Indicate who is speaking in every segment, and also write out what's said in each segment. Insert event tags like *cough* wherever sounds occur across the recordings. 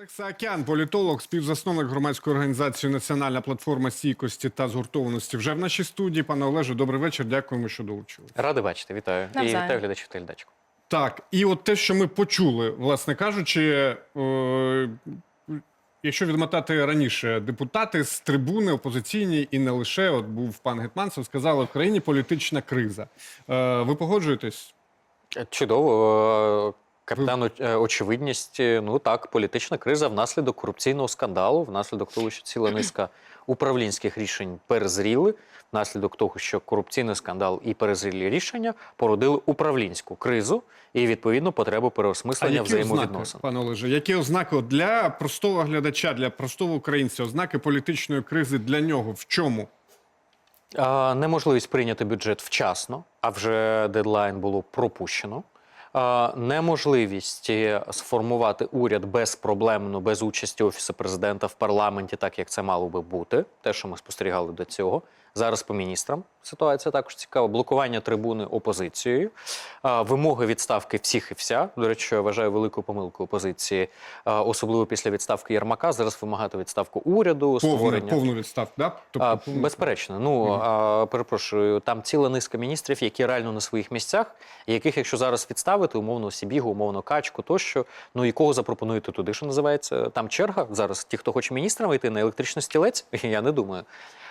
Speaker 1: Олег Саакян, політолог, співзасновник громадської організації Національна платформа стійкості та згуртованості. Вже в нашій студії. Пане Олеже, добрий вечір. Дякуємо, що долучили.
Speaker 2: Радий бачити, вітаю. І вітаю глядачів та.
Speaker 1: Так, і от те, що ми почули, власне кажучи, е, якщо відмотати раніше, депутати з трибуни опозиційні і не лише, от був пан Гетманцев, сказали, в країні політична криза. Е, ви погоджуєтесь?
Speaker 2: Чудово. Капітан е, очевидність, е, ну так, політична криза внаслідок корупційного скандалу, внаслідок того, що ціла низка управлінських рішень перезріли, внаслідок того, що корупційний скандал і перезрілі рішення породили управлінську кризу і відповідно потребу
Speaker 1: А
Speaker 2: переосмислення взаємовідносин.
Speaker 1: пане Олеже, які ознаки для простого глядача, для простого українця, ознаки політичної кризи для нього в чому?
Speaker 2: Неможливість прийняти бюджет вчасно, а вже дедлайн було пропущено. Неможливість е, сформувати уряд безпроблемно, без участі офісу президента в парламенті, так як це мало би бути. Те, що ми спостерігали до цього. Зараз по міністрам ситуація також цікава. Блокування трибуни опозицією, вимоги відставки всіх і вся. До речі, я вважаю великою помилкою опозиції, особливо після відставки Єрмака. Зараз вимагати відставку уряду, створення
Speaker 1: повну відставку, да? Тобто, повну-
Speaker 2: безперечно. Ну а, перепрошую, там ціла низка міністрів, які реально на своїх місцях, яких, якщо зараз відставити, умовно Сібігу, умовно качку, тощо, ну і кого запропонуєте туди, що називається там черга. Зараз ті, хто хоче міністрами йти на електричний стілець, *laughs* я не думаю.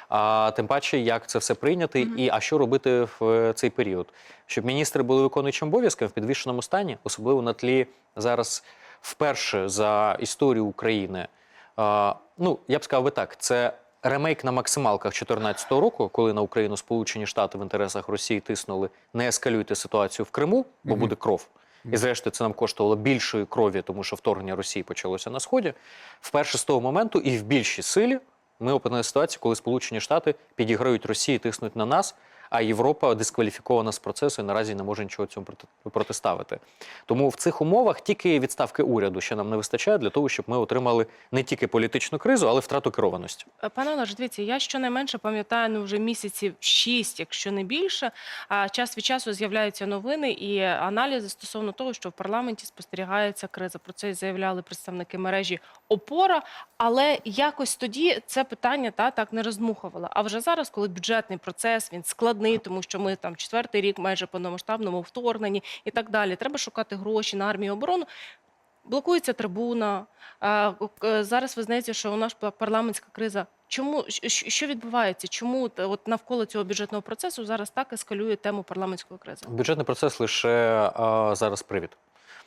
Speaker 2: А тим паче, як це все прийняти, і а що робити в е, цей період, щоб міністри були виконуючим обов'язком в підвішеному стані, особливо на тлі зараз вперше за історію України. А, ну я б сказав би так, це ремейк на максималках 2014 року, коли на Україну Сполучені Штати в інтересах Росії тиснули не ескалюйте ситуацію в Криму, бо буде кров. І зрештою це нам коштувало більшої крові, тому що вторгнення Росії почалося на сході. Вперше з того моменту і в більшій силі ми опинилися в ситуації, коли Сполучені Штати підіграють Росії, тиснуть на нас, а Європа дискваліфікована з процесу і наразі не може нічого цьому проти- протиставити. Тому в цих умовах тільки відставки уряду ще нам не вистачає для того, щоб ми отримали не тільки політичну кризу, але й втрату керованості.
Speaker 3: Е, Пане Олеже, дивіться, я щонайменше пам'ятаю ну, вже місяців шість, якщо не більше. А час від часу з'являються новини і аналізи стосовно того, що в парламенті спостерігається криза. Про це заявляли представники мережі Опора. Але якось тоді це питання та так не роздмухувало. А вже зараз, коли бюджетний процес він складний, тому що ми там четвертий рік майже повномасштабному вторгненні і так далі. Треба шукати гроші на армію оборону. Блокується трибуна. Зараз визнається, що у нас парламентська криза. Чому що відбувається? Чому от навколо цього бюджетного процесу зараз так ескалює тему парламентської кризи?
Speaker 2: Бюджетний процес лише а, зараз привід.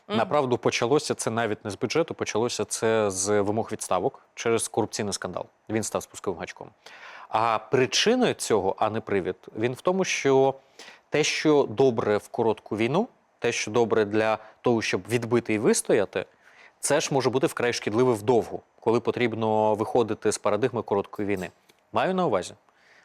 Speaker 3: Мгм.
Speaker 2: Направду почалося це навіть не з бюджету, почалося це з вимог відставок через корупційний скандал. Він став спусковим гачком. А причиною цього, а не привід, він в тому, що те, що добре в коротку війну, те, що добре для того, щоб відбити і вистояти, це ж може бути вкрай шкідливе вдовгу, коли потрібно виходити з парадигми короткої війни. Маю на увазі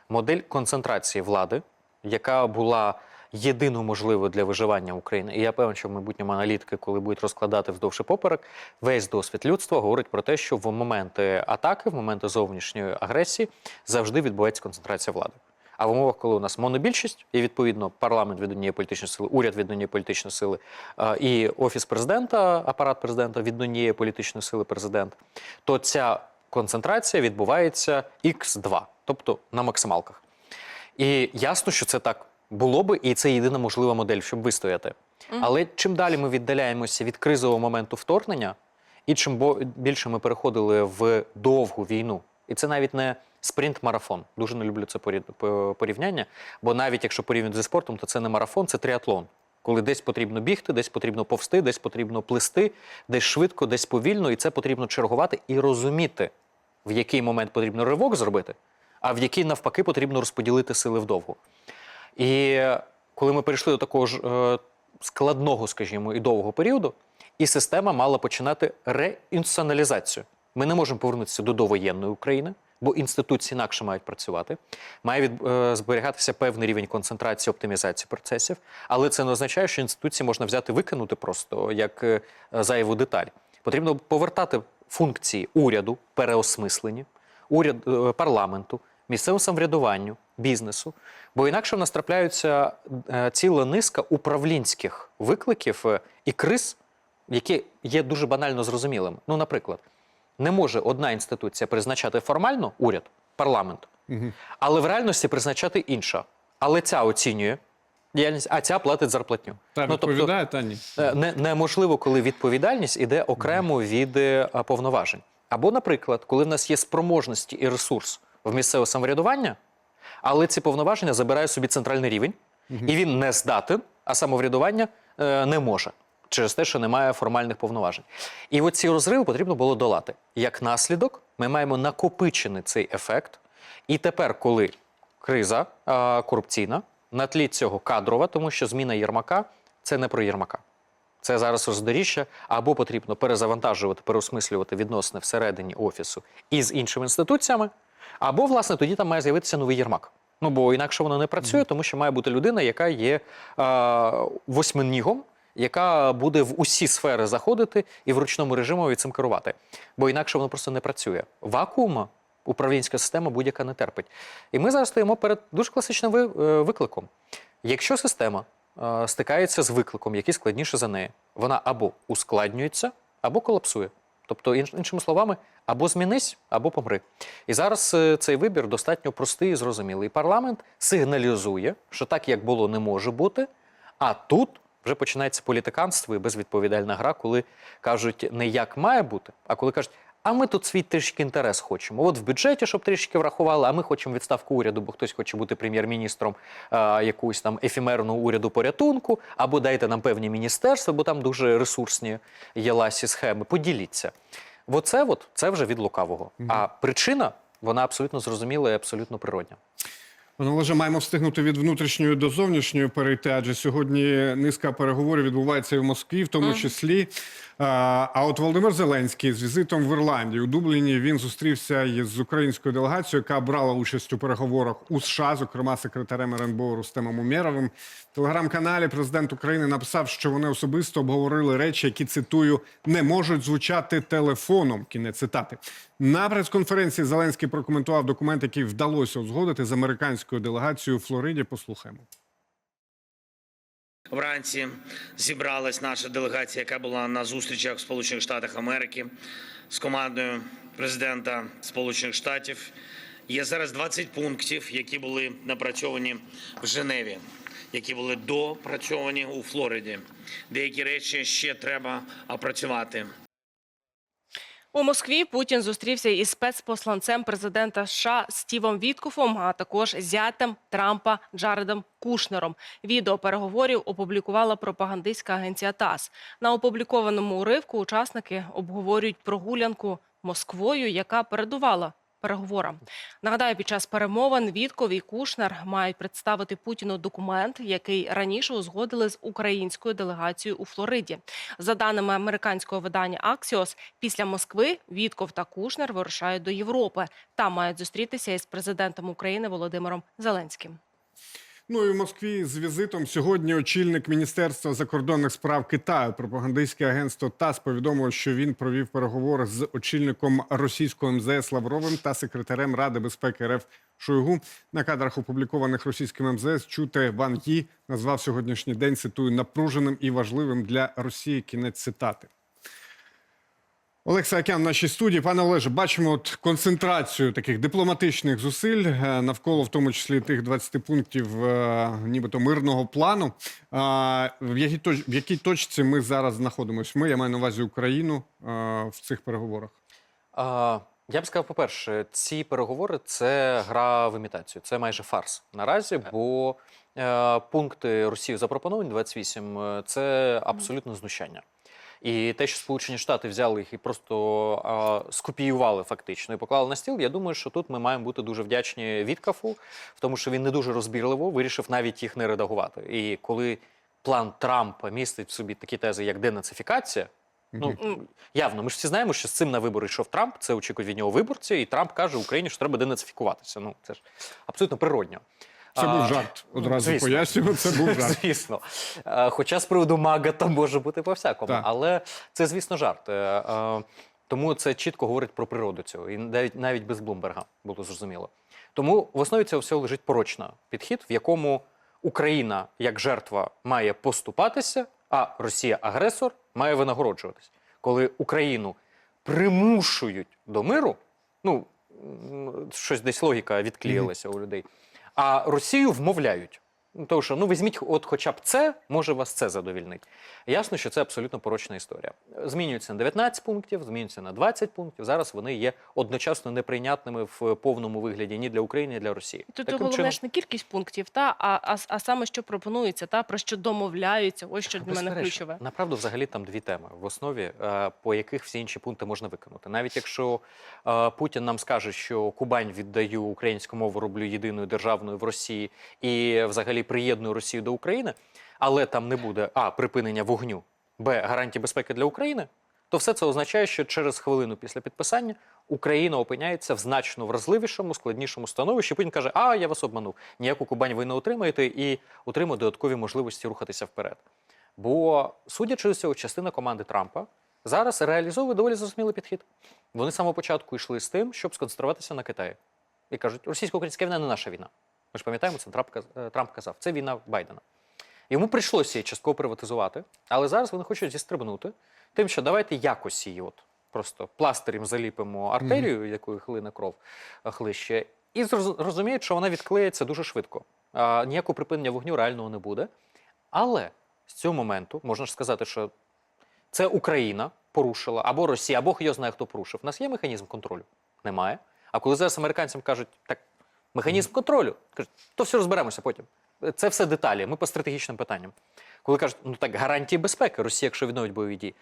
Speaker 2: модель концентрації влади, яка була єдиною можливою для виживання України. І я певен, що в майбутньому аналітики, коли будуть розкладати вздовж поперек, весь досвід людства говорить про те, що в моменти атаки, в моменти зовнішньої агресії завжди відбувається концентрація влади. А в умовах, коли у нас монобільшість, і відповідно парламент від однієї політичної сили, уряд від однієї політичної сили, е, і офіс президента, апарат президента від однієї політичної сили президент, то ця концентрація відбувається x2, тобто на максималках. І ясно, що це так було би, і це єдина можлива модель, щоб вистояти. Але чим далі ми віддаляємося від кризового моменту вторгнення, і чим більше ми переходили в довгу війну, і це навіть не спринт-марафон. Дуже не люблю це порівняння. Бо навіть якщо порівнювати зі спортом, то це не марафон, це тріатлон. Коли десь потрібно бігти, десь потрібно повсти, десь потрібно плисти, десь швидко, десь повільно, і це потрібно чергувати і розуміти, в який момент потрібно ривок зробити, а в який навпаки потрібно розподілити сили вдовгу. І коли ми перейшли до такого ж е, складного, скажімо, і довгого періоду, і система мала починати реінституціоналізацію. Ми не можемо повернутися до довоєнної України, бо інституції інакше мають працювати. Має від, е, зберігатися певний рівень концентрації, оптимізації процесів, але це не означає, що інституції можна взяти викинути просто як е, зайву деталь. Потрібно повертати функції уряду, переосмислені, уряд е, парламенту, місцевому самоврядуванню, бізнесу. Бо інакше в нас трапляються е, ціла низка управлінських викликів е, і криз, які є дуже банально зрозумілими. Ну, наприклад, не може одна інституція призначати формально уряд, парламент, але в реальності призначати інша. Але ця оцінює діяльність, а ця платить зарплатню.
Speaker 1: Та
Speaker 2: Ну, тобто,
Speaker 1: та ні.
Speaker 2: Е, Не, неможливо, коли відповідальність іде окремо від повноважень. Або, наприклад, коли в нас є спроможності і ресурс в місцеве самоврядування, але ці повноваження забирає собі центральний рівень, і він не здатен, а самоврядування е, не може через те, що немає формальних повноважень. І от ці розриви потрібно було долати. Як наслідок, ми маємо накопичений цей ефект. І тепер, коли криза е, корупційна, на тлі цього кадрова, тому що зміна Єрмака це не про Єрмака. Це зараз роздоріжжя, або потрібно перезавантажувати, переосмислювати відносини всередині офісу із іншими інституціями, або, власне, тоді там має з'явитися новий Єрмак. Ну бо інакше воно не працює, тому що має бути людина, яка є е, восьминігом, яка буде в усі сфери заходити і в ручному режимі цим керувати. Бо інакше воно просто не працює. Вакуума управлінська система будь-яка не терпить. І ми зараз стоїмо перед дуже класичним е, викликом. Якщо система е, стикається з викликом, який складніше за неї, вона або ускладнюється, або колапсує. Тобто, іншими словами, або змінись, або помри. І зараз е, цей вибір достатньо простий і зрозумілий. Парламент сигналізує, що так, як було, не може бути. А тут вже починається політиканство і безвідповідальна гра, коли кажуть не як має бути, а коли кажуть, а ми тут свій трішки інтерес хочемо. От в бюджеті, щоб трішки врахували, а ми хочемо відставку уряду, бо хтось хоче бути прем'єр-міністром е, якогось там ефемерного уряду порятунку, або дайте нам певні міністерства, бо там дуже ресурсні є ласі схеми. Поділіться. Оце от, це вже від лукавого. А причина, вона абсолютно зрозуміла і абсолютно природня.
Speaker 1: Ну, Олеже, маємо встигнути від внутрішньої до зовнішньої перейти, адже сьогодні низка переговорів відбувається і в Москві, в тому числі. А, от Володимир Зеленський з візитом в Ірландію у Дубліні він зустрівся з українською делегацією, яка брала участь у переговорах у США, зокрема секретарем РНБО Рустемом Умєровим. В телеграм-каналі президент України написав, що вони особисто обговорили речі, які цитую не можуть звучати телефоном. Кінець цитати. На прес-конференції Зеленський прокоментував документ, який вдалося узгодити з американською делегацією у Флориді. Послухаємо.
Speaker 4: Вранці зібралась наша делегація, яка була на зустрічах в Сполучених Штатах Америки з командою президента Сполучених Штатів. Є зараз 20 пунктів, які були напрацьовані в Женеві, які були допрацьовані у Флориді. Деякі речі ще треба опрацювати.
Speaker 3: У Москві Путін зустрівся із спецпосланцем президента США Стівом Віткофом, а також зятем Трампа Джаредом Кушнером. Відео переговорів опублікувала пропагандистська агенція ТАСС. На опублікованому уривку учасники обговорюють прогулянку Москвою, яка передувала переговорам. Нагадаю, під час перемовин Вітков і Кушнер мають представити Путіну документ, який раніше узгодили з українською делегацією у Флориді. За даними американського видання Axios, після Москви Вітков та Кушнер вирушають до Європи. Там мають зустрітися із президентом України Володимиром Зеленським.
Speaker 1: Ну і в Москві з візитом сьогодні очільник Міністерства закордонних справ Китаю, пропагандистське агентство ТАСС повідомило, що він провів переговори з очільником російського МЗС Лавровим та секретарем Ради безпеки РФ Шойгу. На кадрах, опублікованих російським МЗС, чути Ван Ї назвав сьогоднішній день цитую напруженим і важливим для Росії. Кінець цитати. Олег Саакян в нашій студії. Пане Олеже, бачимо от концентрацію таких дипломатичних зусиль е, навколо, в тому числі тих 20 пунктів, е, нібито мирного плану. А, В якій, точ, в якій точці ми зараз знаходимося? Ми, я маю на увазі Україну е, в цих переговорах.
Speaker 2: А, я б сказав, по-перше, ці переговори це гра в імітацію, це майже фарс наразі, бо е, пункти Росії запропоновані 28 е, це абсолютно знущання. І те, що Сполучені Штати взяли їх і просто е, скопіювали фактично і поклали на стіл, я думаю, що тут ми маємо бути дуже вдячні Віткафу, в тому, що він не дуже розбірливо вирішив навіть їх не редагувати. І коли план Трампа містить в собі такі тези, як денацифікація, Ну, явно, ми ж всі знаємо, що з цим на вибори йшов Трамп, це очікують від нього виборці, і Трамп каже Україні, що треба денацифікуватися. Ну, це ж абсолютно природньо.
Speaker 1: Це був жарт. Одразу
Speaker 2: звісно.
Speaker 1: пояснюю, це був жарт. *laughs*
Speaker 2: Звісно. Хоча з приводу мага там може бути по-всякому.
Speaker 1: Так.
Speaker 2: Але це, звісно, жарт. Е, е, Тому це чітко говорить про природу цього. І навіть, навіть без Блумберга було зрозуміло. Тому в основі цього всього лежить порочна підхід, в якому Україна як жертва має поступатися, а Росія агресор має винагороджуватись. Коли Україну примушують до миру. Ну, щось десь логіка відклеїлася у людей. А Росію вмовляють. Ну, Тому що ну візьміть, от хоча б це, може вас це задовільнить. Ясно, що це абсолютно порочна історія. Змінюється на 19 пунктів, змінюється на 20 пунктів. Зараз вони є одночасно неприйнятними в повному вигляді ні для України, ні для Росії.
Speaker 3: Тут
Speaker 2: Таким
Speaker 3: головне
Speaker 2: чином-
Speaker 3: ж не кількість пунктів, та а, а, а саме що пропонується, та про що домовляються. Ось що для мене ключове.
Speaker 2: Направду, взагалі там дві теми в основі, е, по яких всі інші пункти можна виконати. Навіть якщо е, Путін нам скаже, що Кубань віддаю українську мову, роблю єдиною державною в Росії і взагалі приєдную Росію до України, але там не буде а припинення вогню, б гарантії безпеки для України. То все це означає, що через хвилину після підписання Україна опиняється в значно вразливішому, складнішому становищі. Путін каже: А я вас обманув. Ніяку Кубань ви не отримаєте і отримує додаткові можливості рухатися вперед. Бо, судячи з цього, частина команди Трампа зараз реалізовує доволі зрозумілий підхід. Вони з самого початку йшли з тим, щоб сконцентруватися на Китаї. І кажуть, російсько-українська війна не наша війна. Ми ж пам'ятаємо, це Трамп, е, Трамп казав, це війна Байдена. Йому прийшлося її частково приватизувати, але зараз вони хочуть зістрибнути тим, що давайте якось її от просто пластирем заліпимо артерію, якою хлине кров е, хлище, і розуміють, що вона відклеїться дуже швидко. А, ніякого припинення вогню реального не буде. Але з цього моменту можна ж сказати, що це Україна порушила, або Росія, або його знає, хто порушив. У нас є механізм контролю? Немає. А коли зараз американцям кажуть, так, механізм контролю, кажуть, то все розберемося потім. Це все деталі. Ми по стратегічним питанням. Коли кажуть, ну так, гарантії безпеки, Росія, якщо відновить бойові дії.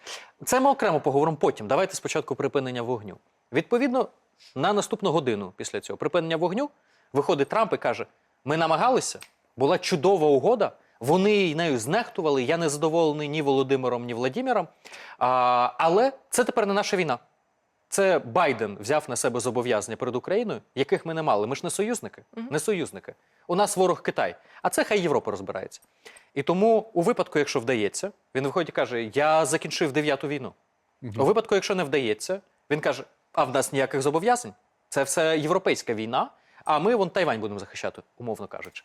Speaker 2: Це ми окремо поговоримо потім. Давайте спочатку припинення вогню. Відповідно, на наступну годину після цього припинення вогню виходить Трамп і каже: ми намагалися, була чудова угода. Вони нею знехтували. Я не задоволений ні Володимиром, ні Владимиром. А, але це тепер не наша війна. Це Байден взяв на себе зобов'язання перед Україною, яких ми не мали. Ми ж не союзники, не союзники. У нас ворог Китай, а це хай Європа розбирається. І тому, у випадку, якщо вдається, він виходить і каже: Я закінчив дев'яту війну. У випадку, якщо не вдається, він каже: А в нас ніяких зобов'язань. Це все європейська війна, а ми вон Тайвань будемо захищати, умовно кажучи.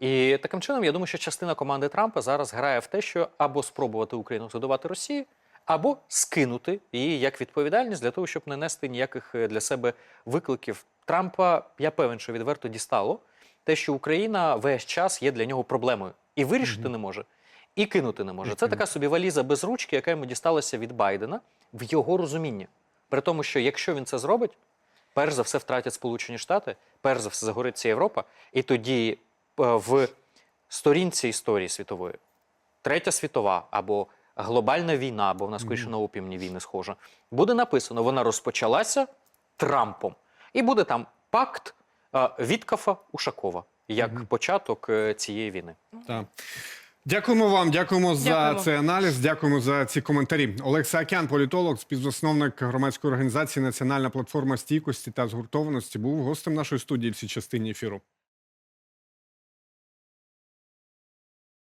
Speaker 2: І таким чином, я думаю, що частина команди Трампа зараз грає в те, що або спробувати Україну задавати Росії, або скинути її як відповідальність для того, щоб не нести ніяких е, для себе викликів. Трампа, я певен, що відверто дістало те, що Україна весь час є для нього проблемою і вирішити не може, і кинути не може. Це така собі валіза без ручки, яка йому дісталася від Байдена в його розумінні. При тому, що якщо він це зробить, перш за все втратять Сполучені Штати, перш за все загориться Європа, і тоді е, в сторінці історії світової, Третя світова або глобальна війна, або в нас скоріше на опіумні війни схожа, буде написано, вона розпочалася Трампом. І буде там пакт е, Віткафа Ушакова як початок е, цієї війни.
Speaker 1: Так. Дякуємо вам, дякуємо за цей аналіз, дякуємо за ці коментарі. Олег Саакян, політолог, співзасновник громадської організації Національна платформа стійкості та згуртованості, був гостем нашої студії в цій частині ефіру.